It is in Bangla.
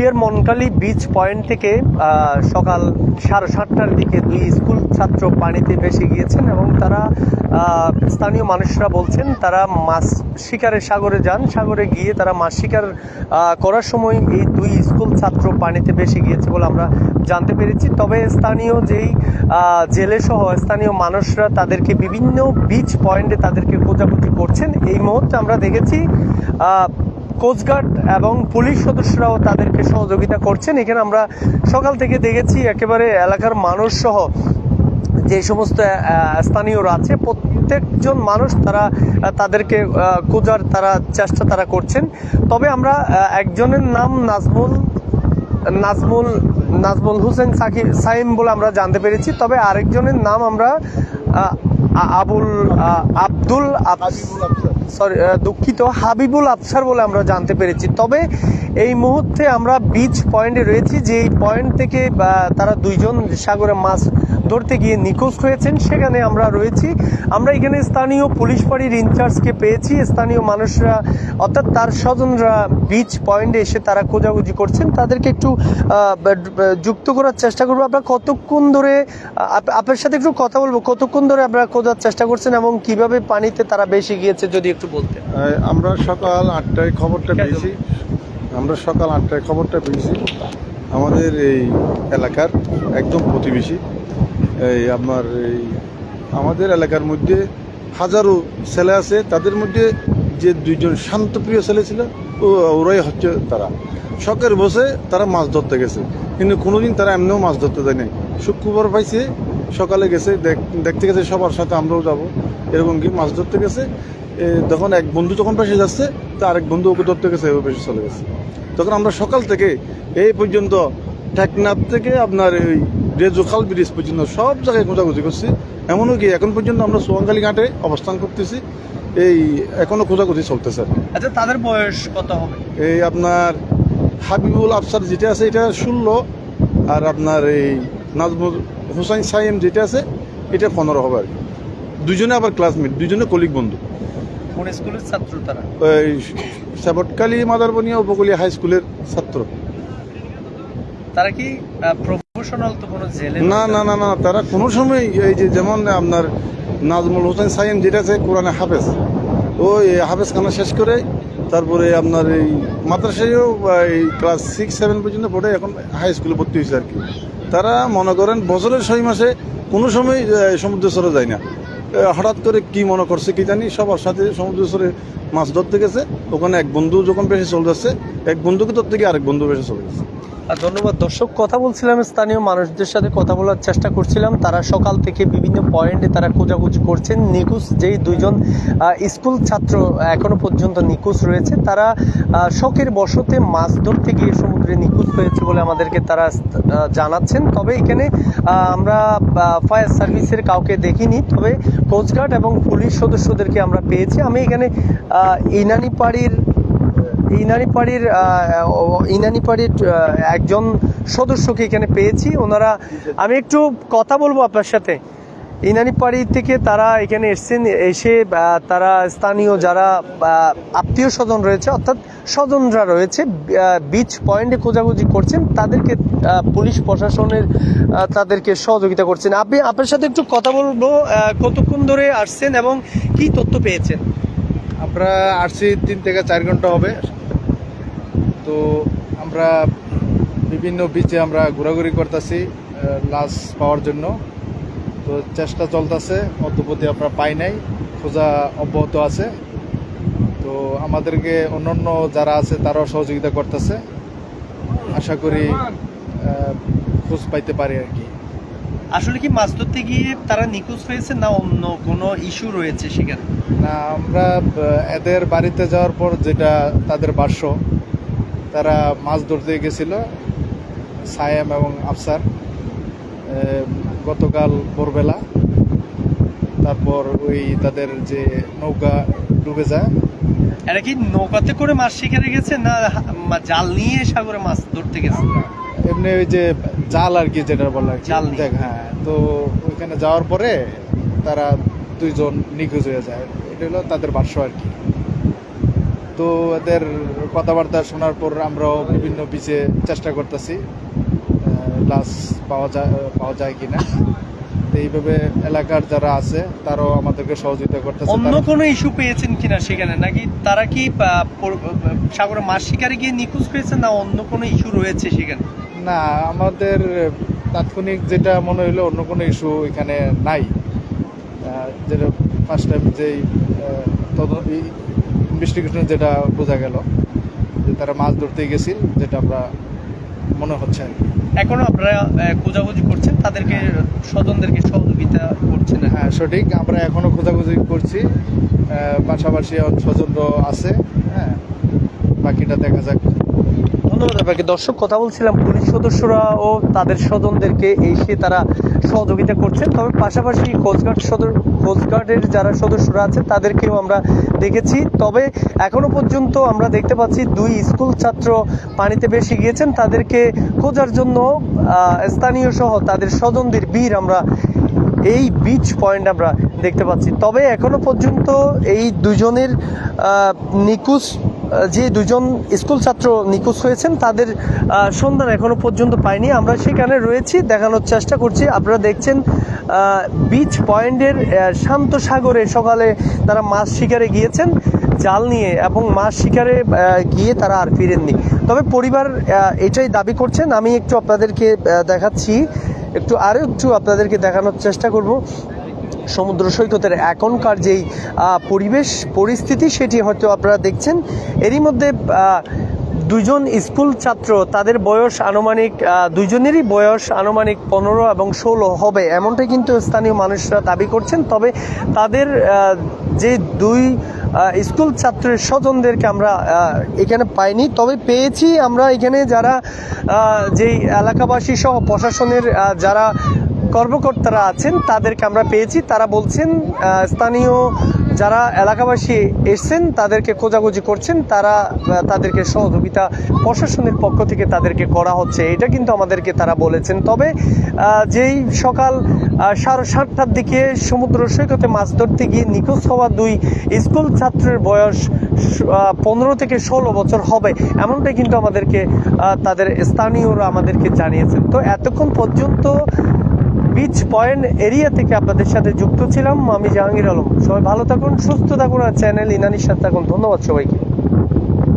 উখিয়ার মনকালি বিচ পয়েন্ট থেকে সকাল সাড়ে সাতটার দিকে দুই স্কুল ছাত্র পানিতে ভেসে গিয়েছেন এবং তারা স্থানীয় মানুষরা বলছেন তারা মাছ শিকারে সাগরে যান। সাগরে গিয়ে তারা মাছ শিকার করার সময় এই দুই স্কুল ছাত্র পানিতে ভেসে গিয়েছে বলে আমরা জানতে পেরেছি। তবে স্থানীয় যেই জেলে সহ স্থানীয় মানুষরা তাদেরকে বিভিন্ন বিচ পয়েন্টে তাদেরকে খোঁজাখুঁজি করছেন। এই মুহূর্তে আমরা দেখেছি কোস্টগার্ড এবং পুলিশ সদস্যরাও তাদেরকে সহযোগিতা করছেন। এখানে আমরা সকাল থেকে দেখেছি একেবারে এলাকার মানুষ সহ যে সমস্ত স্থানীয়রা আছে, প্রত্যেকজন মানুষ তারা তাদেরকে খোঁজার তারা চেষ্টা তারা করছেন। তবে আমরা একজনের নাম নাজমুল নাজমুল নাজমুল হোসেন সাকিব, সাইম বলে আমরা জানতে পেরেছি। তবে আরেকজনের নাম আমরা আবুল আব্দুল সরি দুঃখিত হাবিবুল আফসার বলে আমরা জানতে পেরেছি। তবে এই মুহূর্তে আমরা বিচ পয়েন্টে রয়েছি যে এই পয়েন্ট থেকে তারা দুইজন সাগরে মাছ ধরতে গিয়ে নিখোঁজ হয়েছেন সেখানে আমরা রয়েছি। আমরা এখানে স্থানীয় পুলিশ ফাঁড়ির ইনচার্জকে পেয়েছি। স্থানীয় মানুষরা অর্থাৎ তার স্বজনরা বিচ পয়েন্টে এসে তারা খোঁজাখুঁজি করছেন। তাদেরকে একটু যুক্ত করার চেষ্টা করব। আপনারা কতক্ষণ ধরে আপ- আপনার সাথে একটু কথা বলব। কতক্ষণ ধরে আপনারা খোঁজার চেষ্টা করছেন এবং কীভাবে পানিতে তারা বেশি গিয়েছে যদি একটু বলতেন? আমরা সকাল আটটায় খবরটা পেয়েছি। আমরা সকাল আটটায় খবরটা পেয়েছি। আমাদের এই এলাকার একদম প্রতিবেশী। এই আপনার এই আমাদের এলাকার মধ্যে হাজারো ছেলে আছে, তাদের মধ্যে যে দুইজন শান্তপ্রিয় ছেলে ছিল, ও, ওরাই হচ্ছে তারা। শখের বসে তারা মাছ ধরতে গেছে, কিন্তু কোনোদিন তারা এমনিও মাছ ধরতে দেয় নাই। শুক্রবার পাইছে, সকালে গেছে, দেখ- দেখতে গেছে সবার সাথে, আমরাও যাব। এরকম কি মাছ ধরতে গেছে? তখন এক বন্ধু যখন পেশে যাচ্ছে, তা আরেক বন্ধু ওকে ধরতে গেছে, ও পেশে চলে গেছে। তখন আমরা সকাল থেকে এই পর্যন্ত টেকনাথ থেকে আপনার এই রেজুখাল ব্রিজ পর্যন্ত সব জায়গায় খোঁজাখুঁজি করছি। এমনও কি এখন পর্যন্ত আমরা সোয়াঙ্গালি ঘাটে অবস্থান করতেছি। এই এখনও খোঁজাখুঁজি চলতেছে। আচ্ছা তাদের বয়স কত হবে? এই আপনার হাবিবুল আফসার যেটা আছে এটা ষোলো। আর আপনার এই নাজমুল হুসাইন সাইম যেটা আছে এটা পনেরো হবে আর কি। দুজনে আবার ক্লাসমেট দুজনে কলিগ বন্ধু। কোন স্কুলের ছাত্র তারা? সাবটকালী মাদারবনিয়া উপকূলীয় হাই স্কুলের ছাত্র। তারা কি না না না না, তারা কোনো সময় এই যে যেমন আপনার নাজমুল হোসেন সাইম যেটা আছে, কোরআনে হাফেজ। ওই হাফেজ খানা শেষ করে তারপরে আপনার এই মাদ্রাসায়ও এই ক্লাস সিক্স সেভেন পর্যন্ত পড়ে, এখন হাই স্কুলে ভর্তি হয়েছে আর কি। তারা মনে করেন বছরের ছয় মাসে কোনো সময় সমুদ্র সরে যায় না। হঠাৎ করে কি মনে করছে কি জানি, সবার সাথে সমুদ্র সরে মাছ ধরতে গেছে। ওখানে এক বন্ধু যখন বেশি চলে যাচ্ছে, এক বন্ধুকে ধরতে গিয়ে আরেক বন্ধু পেশে চলে আর ধন্যবাদ। দর্শক, কথা বলছিলাম স্থানীয় মানুষদের সাথে, কথা বলার চেষ্টা করছিলাম। তারা সকাল থেকে বিভিন্ন পয়েন্টে তারা খোঁজাখুঁজি করছেন। নিখোঁজ যেই দুইজন স্কুল ছাত্র এখনও পর্যন্ত নিখোঁজ রয়েছে। তারা শখের বসতে মাছ ধরতে গিয়ে সমুদ্রে নিখোঁজ হয়েছে বলে আমাদেরকে তারা জানাচ্ছেন। তবে এখানে আমরা ফায়ার সার্ভিসের কাউকে দেখিনি। তবে কোস্টগার্ড এবং পুলিশ সদস্যদেরকে আমরা পেয়েছি। আমি এখানে ইনানিপাড়ির ইনানিপাড়ির ইনানিপাড়ির একজন সদস্যকে এখানে পেয়েছি। ওনারা, আমি একটু কথা বলব আপনার সাথে। ইনানিপাড়ি থেকে তারা এখানে এসছেন, এসে তারা স্থানীয় যারা আত্মীয় স্বজন রয়েছে, অর্থাৎ স্বজনরা রয়েছে বিচ পয়েন্টে খোঁজাখুঁজি করছেন। তাদেরকে পুলিশ প্রশাসনের তাদেরকে সহযোগিতা করছেন। আপনি, আপনার সাথে একটু কথা বলব কতক্ষণ ধরে আসছেন এবং কি তথ্য পেয়েছেন? আমরা আসছি তিন থেকে চার ঘণ্টা হবে। তো আমরা বিভিন্ন বিচে আমরা ঘোরাঘুরি করতেছি লাশ পাওয়ার জন্য। তো চেষ্টা চলতেছে অদ্যপতি আমরা পাই নাই খোঁজা অব্যাহত আছে। তো আমাদেরকে অন্যান্য যারা আছে তারাও সহযোগিতা করতেছে। আশা করি খোঁজ পাইতে পারি আর কি। আসলে কি মাছ ধরতে গিয়ে তারা নিখোঁজ হয়েছে না অন্য কোনো ইস্যু রয়েছে সেখানে? না আমরা এদের বাড়িতে যাওয়ার পর যেটা তাদের ভাষ্য তারা মাছ ধরতে গেছিল সায়েম এবং আফসার। গতকাল ভোরবেলা তারপর ওই তাদের যে নৌকা ডুবে যায়। এরা কি নৌকাতে করে মাছ শিকারে গেছে না জাল নিয়ে সাগরে মাছ ধরতে গেছে? এমনি ওই যে জাল আর কি যেটা বলা জাল দেখ, হ্যাঁ তো ওইখানে যাওয়ার পরে তারা দুইজন নিখোঁজ হয়ে যায়। এটা হলো তাদের ভাষ্য আর কি। তো এদের কথাবার্তা শোনার পর আমরাও বিভিন্ন বিচে চেষ্টা করতেছি লাশ পাওয়া যায় পাওয়া যায় কিনা। এইভাবে এলাকার যারা আছে তারাও আমাদেরকে সহযোগিতা করতেছে। অন্য কোনো ইস্যু পেয়েছেন কিনা সেখানে? নাকি তারা কি সাগরে মাছ শিকারে গিয়ে নিখোঁজ হয়েছে না অন্য কোনো ইস্যু রয়েছে সেখানে? না আমাদের তাৎক্ষণিক যেটা মনে হলো অন্য কোনো ইস্যু এখানে নাই। যেটা ফার্স্ট টাইম যেই ইনভেস্টিগেশন যেটা বোঝা গেল যে তারা মাছ ধরতে গেছিল যেটা আমরা মনে হচ্ছে। এখনও আপনারা খোঁজাখুঁজি করছেন? তাদেরকে স্বজনদেরকে সহযোগিতা করছেন? হ্যাঁ সঠিক। আমরা এখনও খোঁজাখুঁজি করছি। পাশাপাশি স্বজনরা আছে। হ্যাঁ বাকিটা দেখা যাক। ধন্যবাদ আপনাকে। দর্শক কথা বলছিলাম পুলিশ সদস্যরা ও তাদের স্বজনদেরকে এসে তারা সহযোগিতা করছেন। তবে পাশাপাশি কোস্টগার্ড সদর কোস্টগার্ডের যারা সদস্যরা আছে তাদেরকেও আমরা দেখেছি। তবে এখনও পর্যন্ত আমরা দেখতে পাচ্ছি দুই স্কুল ছাত্র পানিতে ভেসে গিয়েছেন। তাদেরকে খোঁজার জন্য স্থানীয় সহ তাদের স্বজনদের বীর আমরা, এই বিচ পয়েন্ট আমরা দেখতে পাচ্ছি। তবে এখনও পর্যন্ত এই দুজনের নিখোঁজ যে দুজন স্কুল ছাত্র নিখোঁজ হয়েছেন, তাদের সন্ধান এখনও পর্যন্ত পাইনি। আমরা সেখানে রয়েছি, দেখানোর চেষ্টা করছি। আপনারা দেখছেন বিচ পয়েন্টের শান্ত সাগরে সকালে তারা মাছ শিকারে গিয়েছেন, জাল নিয়ে এবং মাছ শিকারে গিয়ে তারা আর ফিরেননি। তবে পরিবার এটাই দাবি করছেন। আমি একটু আপনাদেরকে দেখাচ্ছি, একটু আরও একটু আপনাদেরকে দেখানোর চেষ্টা করব। সমুদ্র সৈকতের এখনকার যেই পরিবেশ, পরিস্থিতি সেটি হয়তো আপনারা দেখছেন। এরই মধ্যে দুজন স্কুল ছাত্র, তাদের বয়স আনুমানিক দুজনেরই বয়স আনুমানিক পনেরো এবং ষোলো হবে। এমনটাই কিন্তু স্থানীয় মানুষরা দাবি করছেন। তবে তাদের যে দুই স্কুল ছাত্রের স্বজনদেরকে আমরা এখানে পাইনি। তবে পেয়েছি আমরা এখানে যারা যেই এলাকাবাসী সহ প্রশাসনের যারা কর্মকর্তারা আছেন, তাদেরকে আমরা পেয়েছি। তারা বলছেন স্থানীয় যারা এলাকাবাসী এসছেন, তাদেরকে খোঁজাখুঁজি করছেন। তারা তাদেরকে সহযোগিতা প্রশাসনের পক্ষ থেকে তাদেরকে করা হচ্ছে। এটা কিন্তু আমাদেরকে তারা বলেছেন। তবে যেই সকাল সাড়ে সাতটার দিকে সমুদ্র সৈকতে মাছ ধরতে গিয়ে নিখোঁজ হওয়া দুই স্কুল ছাত্রের বয়স পনেরো থেকে ষোলো বছর হবে, এমনটাই কিন্তু আমাদেরকে তাদের স্থানীয়রা আমাদেরকে জানিয়েছেন। তো এতক্ষণ পর্যন্ত বিচ পয়েন্ট এরিয়া থেকে আপনাদের সাথে যুক্ত ছিলাম। আমি জাহাঙ্গীর আলম। সবাই ভালো থাকুন, সুস্থ থাকুন আর চ্যানেল ইনানির সাথে থাকুন। ধন্যবাদ সবাইকে।